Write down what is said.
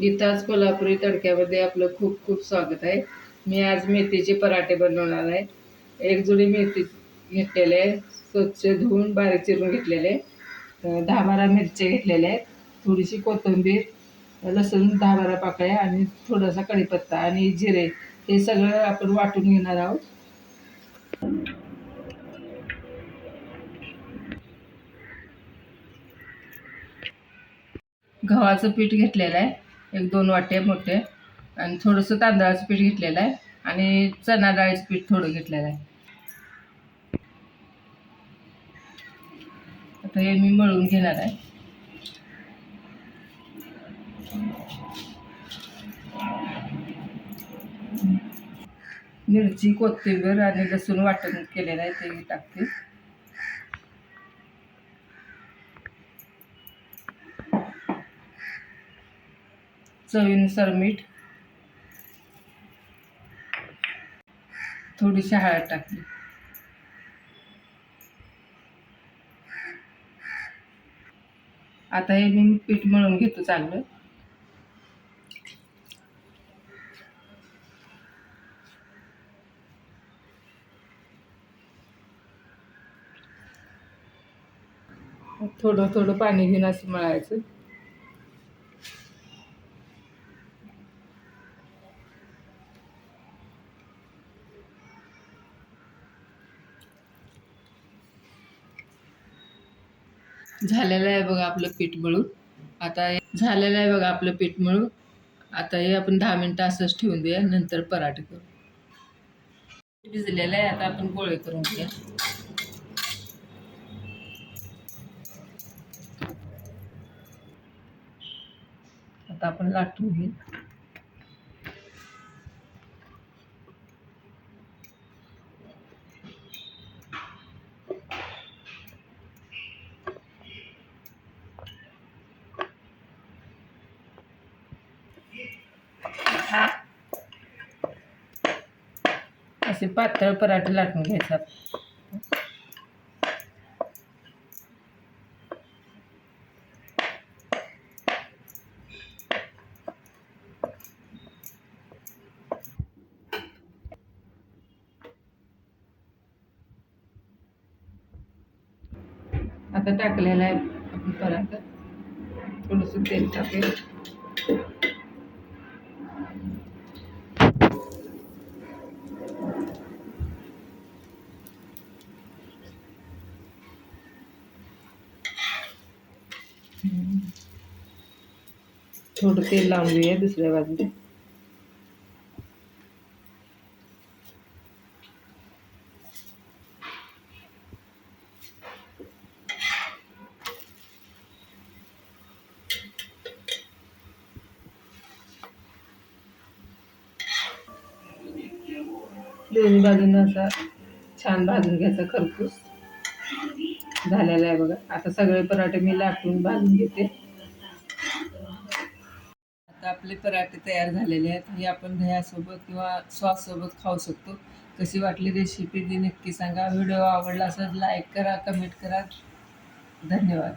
गीताज कोल्हापुरी तडक्यामध्ये आपलं खूप खूप स्वागत आहे. मी आज मेथीचे पराठे बनवणार आहे. एक जुडी मेथी घेतलेले आहे. स्वच्छ धुवून बारीक चिरून घेतलेले दहा बारा मिरच्या घेतलेल्या आहेत. थोडीशी कोथिंबीर लसूण दहा बारा पाकळ्या आणि थोडासा कढीपत्ता आणि जिरे हे सगळं आपण वाटून घेणार आहोत. गव्हाचं पीठ घेतलेलं आहे. एक दोन वाटे मोठे आणि थोडंसं तांदळाचं पीठ घेतलेलं आहे आणि चणा डाळीचं पीठ थोडं घेतलेलं आहे. आता हे मी मळून घेणार आहे. मिरची कोथिंबीर आणि लसूण वाटण केलेलं आहे ते टाकते. चवीनुसार मीठ. थोडीशी हळद टाकली. आता हे मी पीठ मळून घेतो चांगलं. थोडं थोडं पाणी घेऊन असं मळायचं. झालेलं आहे बघा आपलं पीठ मळून. आता झालेलं आहे बघा आपलं पीठ मळून. आता हे आपण दहा मिनटं असंच ठेवून देऊया नंतर पराठे करू. भिजलेलं आहे आता आपण गोळे करून घेऊया. आता आपण लाटून घेऊ. असे पातळ पराठे लाटून घ्यायचा. आता टाकलेला आहे पराठा. थोडंसं तेल टाकेल. थोडं तेल लावून घेऊया दुसऱ्या बाजूला. दोन्ही बाजूनं असा छान भाजून घ्यायचा खरपूस. झालेला आहे बघा. आता सगळे पराठे मी लाटून भाजून घेते. आता आपले पराठे तयार झालेले आहेत. हे आपण दह्यासोबत किंवा सॉससोबत खाऊ शकतो. कशी वाटली रेसिपी ती नक्की सांगा. व्हिडिओ आवडला असेल लाईक करा कमेंट करा. धन्यवाद.